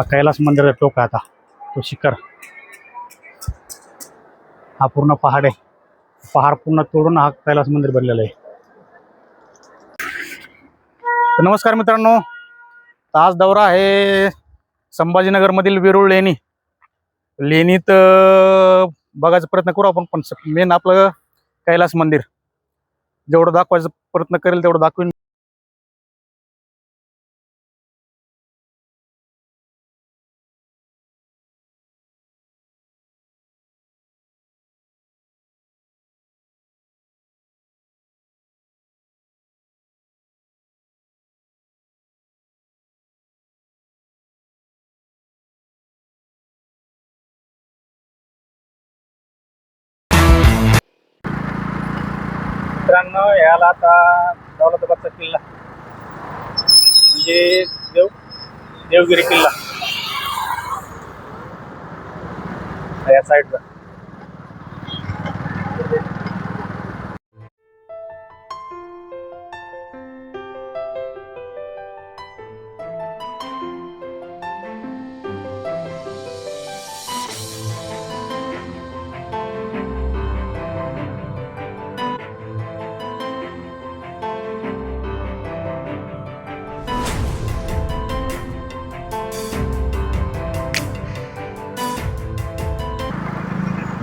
हा कैलास मंदिराचा टोक आहे आता. तो शिखर. हा पूर्ण पहाड आहे. पहाड पूर्ण तोडून हा कैलास मंदिर बनलेला आहे. नमस्कार मित्रांनो. आज दौरा आहे संभाजीनगरमधील वेरूळ लेणी. लेणीत बघायचा प्रयत्न करू आपण पण मेन आपलं कैलास मंदिर. जेवढं दाखवायचा प्रयत्न करेल तेवढं दाखवीन. मित्रांनो याला आता दौलताबादचा किल्ला. म्हणजे देव देवगिरी किल्ला. या साईडचा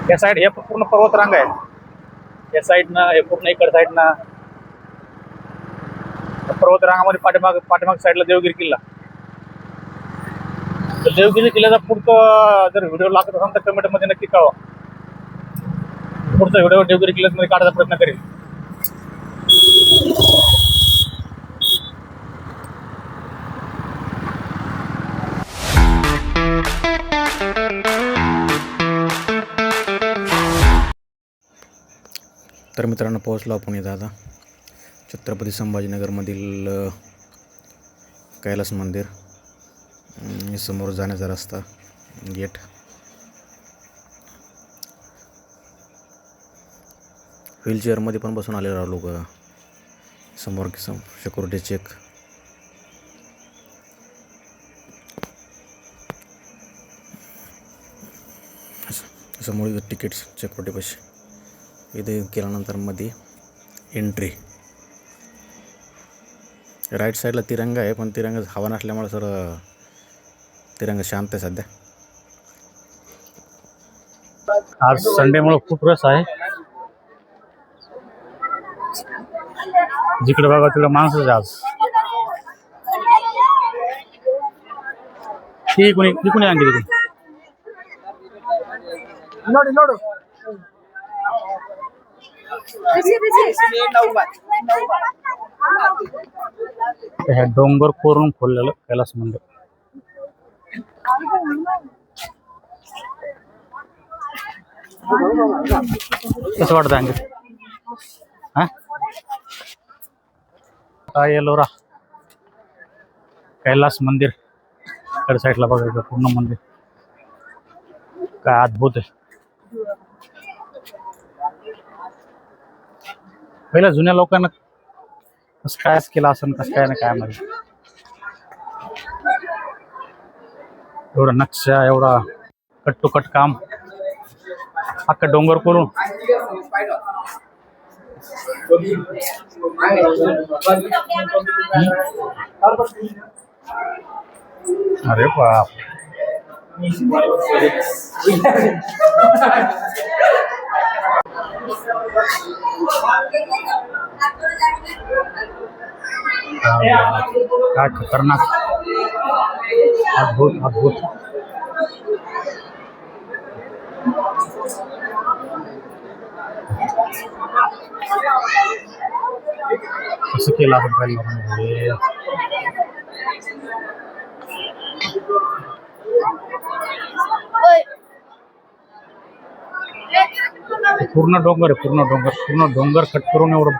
या साईड हे पूर्ण पर्वत रांग आहे या साईडनं हे पूर्ण इकड साईडनं पर्वतरांगामध्ये पाठीमाग पाठीमाग साईडला देवगिरी किल्ला. तर देवगिरी किल्ल्याचा पुढचं जर व्हिडिओ लागत असेल तर कमेंटमध्ये नक्की कळवा. पुढचा व्हिडिओ देवगिरी किल्ल्यामध्ये काढायचा प्रयत्न करेल तर मित्रांनो पोहोचलो आपण इथं आता. छत्रपती संभाजीनगरमधील कैलास मंदिर. समोर जाण्याचा रस्ता गेट. व्हीलचेअरमध्ये पण बसून आलेलो लोक. समोर सम सिक्युरिटी चेक समोर इथं तिकीट सिक्युरिटी पैसे. इथे केल्यानंतरमध्ये एंट्री राईट साईडला तिरंगा आहे पण तिरंगा हवा नसल्यामुळे सर तिरंगा शांत आहे सध्या. आज संडेमुळे खूप रस आहे. जिकडे बघा तिकडे माणसंच आहे आज. ती कोणी आणली तिकडे? हे डोंगर कोरून खोललेलं कैलास मंदिर कसं वाटतं आणखी हा काय येलोरा कैलास मंदिर साईडला बघायचं पूर्ण मंदिर काय अद्भुत आहे पहिल्या जुन्या लोकांना कसं कायच केलं असं कसं काय ना काय माहिती. एवढा नक्षा एवढा कट टू कट काम. अख्खा डोंगर करून. अरे बाप. काय खतरनाक। अद्भुत अद्भुत। कसं केलं आपण पहिलं। पूर्ण डोंगर आहे पूर्ण डोंगर. पूर्ण डोंगर कट करून एवढं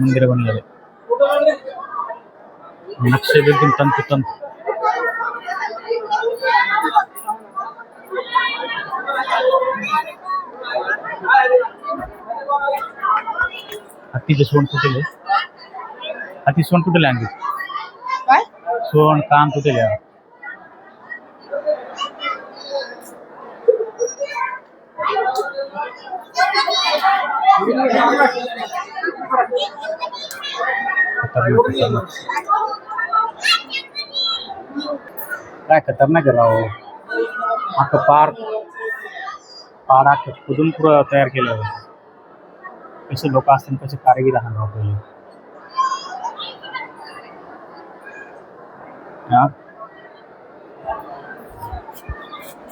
मंदिर बनलेलं आहे. नक्षे एकदम तंतोतंत हत्तीचे सोन तुटेले. हत्ती सोन तुटेले आणखी. सोन कान तुटेले. खतरनाक. काय खतरनाक आहे राव आता पार पार अख्खं खुदून पुरं तयार केलं कसे लोक?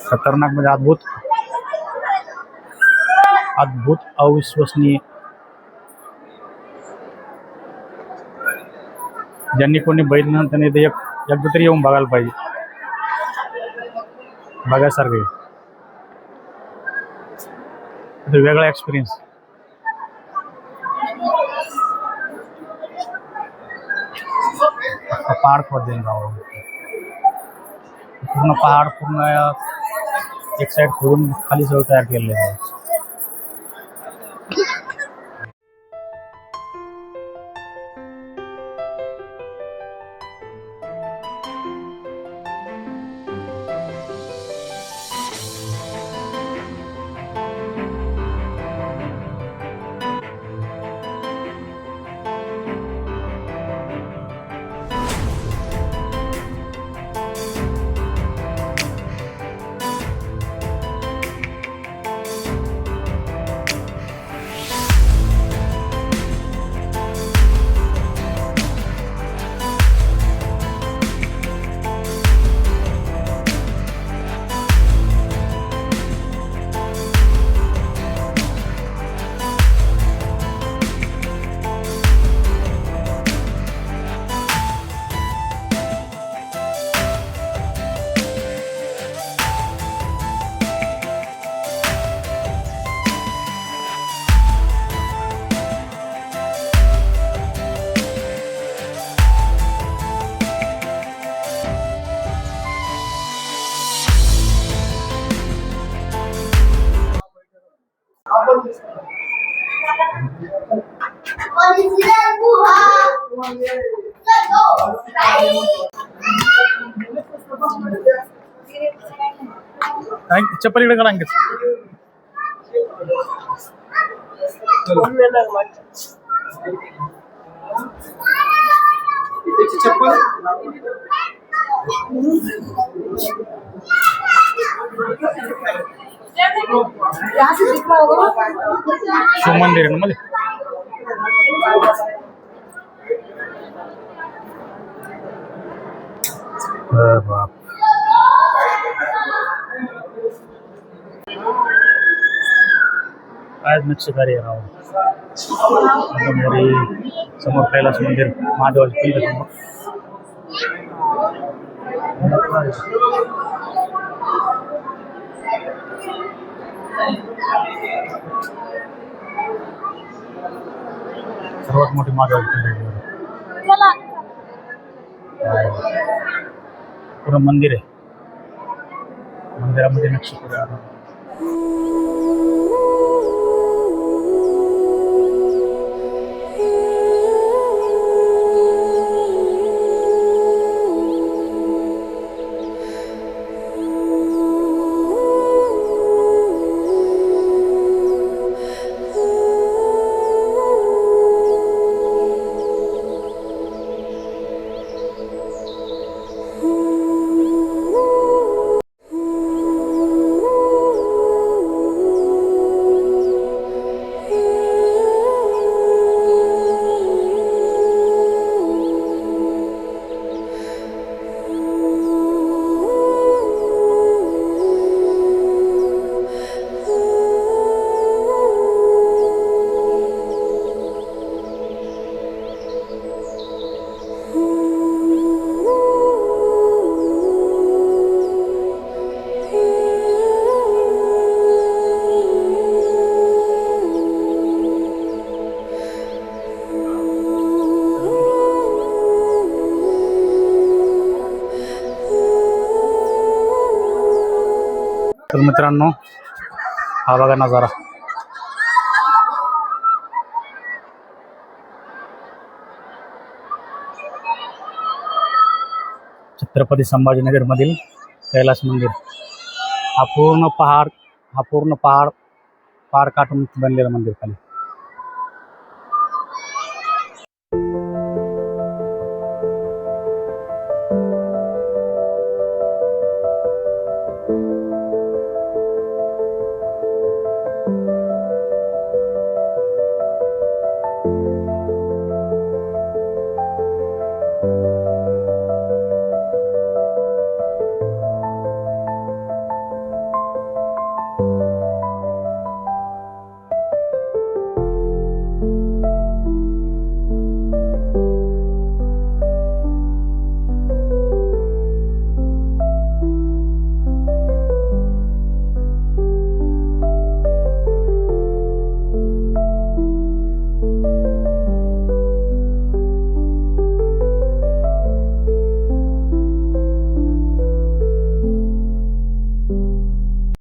खतरनाक म्हणजे अद्भुत अद्भुत अविश्वसनीय ज्यांनी कोणी बघितलं त्यांनी ते एक एकदा तरी येऊन बघायला पाहिजे. बघायसारखं. वेगळा एक्सपिरियन्स पहाड राव पूर्ण पहाड पूर्ण एक साईड खोदून खाली सगळं तयार केलेलं आहे. ಚಪ್ಪಲಿಗಳು ಕಡಂಗ ಚಪ್ಪಲ್ ಶಿವಮಂದಿರ ನಮ್ಮಲ್ಲಿ बाप आज मैं शिकारी रहा हूँ। तो मेरी समोर कैलास मंदिर महादेवाचे पिल्ल सर्वात मोठी महादेवाची पिल्ल पूर्ण मंदिर आहे. मंदिरामध्ये नक्षत्र तर मित्रांनो हा बघा नजारा. छत्रपती संभाजीनगरमधील कैलास मंदिर. हा पूर्ण पहाड हा पूर्ण पहाड पहाड काटून बनलेलं मंदिर खाली.